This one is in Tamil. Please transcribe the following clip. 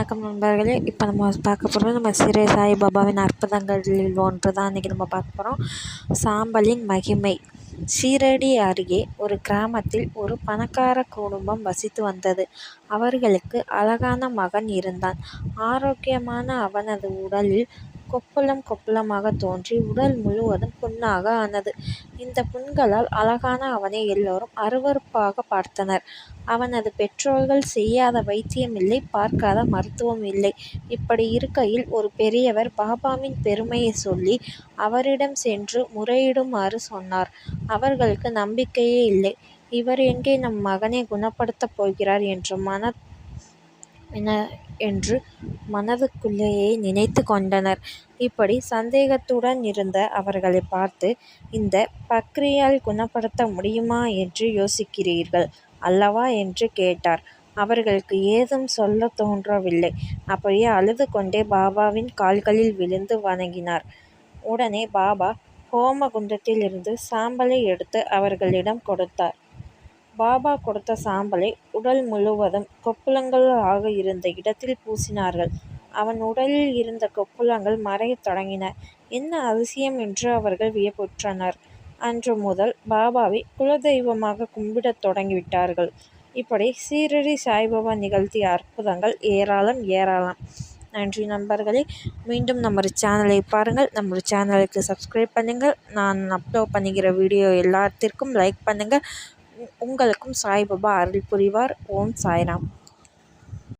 வணக்கம் நண்பர்களே. இப்போ நம்ம பார்க்க போகிறது நம்ம சிறை சாய்பாபாவின் அற்புதங்களில் ஒன்று தான் இன்றைக்கி நம்ம பார்க்க போகிறோம் சாம்பலின் மகிமை. சீரடி அருகே ஒரு கிராமத்தில் ஒரு பணக்கார குடும்பம் வசித்து வந்தது. அவர்களுக்கு அழகான மகன் இருந்தான். ஆரோக்கியமான அவனது உடலில் கொப்புளம் கொப்புளமாக தோன்றி உடல் முழுவதும் புண்ணாக ஆனது. இந்த புண்களால் அழகான அவனை எல்லோரும் அருவருப்பாக பார்த்தனர். அவனது பெற்றோர்கள் செய்யாத வைத்தியம் இல்லை பார்க்காத மருத்துவம் இல்லை இப்படி இருக்கையில் ஒரு பெரியவர் பாபாவின் பெருமையை சொல்லி அவரிடம் சென்று முறையிடுமாறு சொன்னார். அவர்களுக்கு நம்பிக்கையே இல்லை. இவர் எங்கே நம் மகனை குணப்படுத்தப் போகிறார்? என்று மன என்று மனதுக்குள்ளேயே நினைத்து கொண்டனர். இப்படி சந்தேகத்துடன் இருந்த அவர்களை பார்த்து இந்த பக்ரியால் குணப்படுத்த முடியுமா என்று யோசிக்கிறீர்கள் அல்லவா? என்று கேட்டார். அவர்களுக்கு ஏதும் சொல்ல தோன்றவில்லை. அப்படியே அழுது கொண்டே பாபாவின் கால்களில் விழுந்து வணங்கினார். உடனே பாபா ஹோமகுண்டத்திலிருந்து சாம்பலை எடுத்து அவர்களிடம் கொடுத்தார். பாபா கொடுத்த சாம்பலை உடல் முழுவதும் கொப்புளங்களாக இருந்த இடத்தில் பூசினார்கள். அவன் உடலில் இருந்த கொப்புளங்கள் மறையத் தொடங்கின. என்ன அதிசயம் என்று அவர்கள் வியப்புற்றனர். அன்று முதல் பாபாவை குலதெய்வமாக கும்பிடத் தொடங்கிவிட்டார்கள். இப்படி சீரடி சாய்பாபா நிகழ்த்திய அற்புதங்கள் ஏராளம் ஏராளம். நன்றி நண்பர்களே. மீண்டும் நம்ம சேனலை பாருங்கள். நம்ம சேனலுக்கு சப்ஸ்கிரைப் பண்ணுங்கள். நான் அப்லோட் பண்ணுகிற வீடியோ எல்லாத்திற்கும் லைக் பண்ணுங்கள். உங்களுக்கும் சாய்பாபா அருள் புரிவார் ஓம் சாய்ராம்.